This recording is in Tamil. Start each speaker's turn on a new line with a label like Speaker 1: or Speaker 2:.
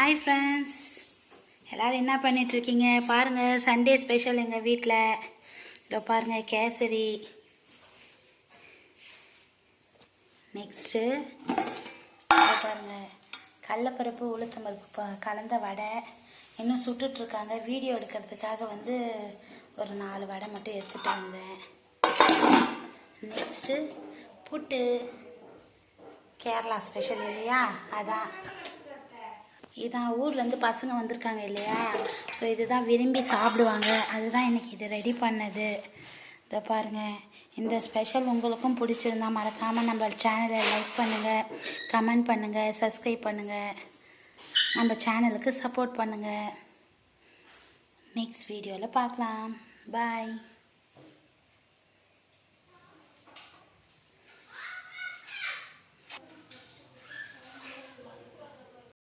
Speaker 1: ஹாய் ஃப்ரெண்ட்ஸ் எல்லோரும் என்ன பண்ணிகிட்ருக்கீங்க பாருங்கள் சண்டே ஸ்பெஷல் எங்கள் வீட்டில் இதோ பாருங்கள் கேசரி. நெக்ஸ்ட்டு பாருங்கள் கடலப்பருப்பு உளுத்தம்பருப்பு ப- கலந்த வடை. இன்னும் சுட்டுட்ருக்காங்க. வீடியோ எடுக்கிறதுக்காக வந்து ஒரு நாலு வடை மட்டும் எடுத்துகிட்டு வந்தேன். நெக்ஸ்ட்டு புட்டு. கேரளா ஸ்பெஷல் இல்லையா? அதான். இதான் ஊர்லேருந்து பசங்க வந்திருக்காங்க இல்லையா? ஸோ இதுதான் விரும்பி சாப்பிடுவாங்க. அதுதான் எனக்கு இது ரெடி பண்ணது. இதை பாருங்கள் இந்த ஸ்பெஷல் உங்களுக்கும் பிடிச்சிருந்தா மறக்காமல் நம்ம சேனலை லைக் பண்ணுங்கள் கமெண்ட் பண்ணுங்கள் சப்ஸ்கிரைப் பண்ணுங்கள் நம்ம சேனலுக்கு சப்போர்ட் பண்ணுங்கள் நெக்ஸ்ட் வீடியோவில் பார்க்கலாம். பாய்